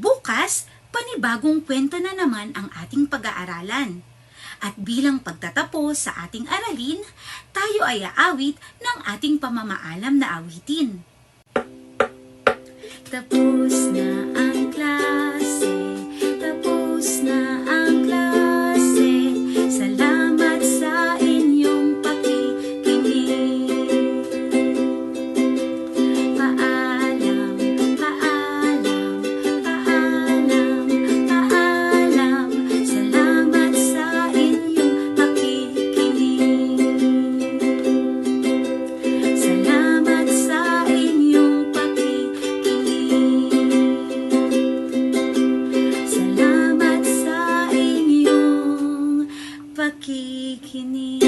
Bukas, panibagong kwento na naman ang ating pag-aaralan. At bilang pagtatapos sa ating aralin, tayo ay aawit ng ating pamamaalam na awitin. Tapos na pakikinig.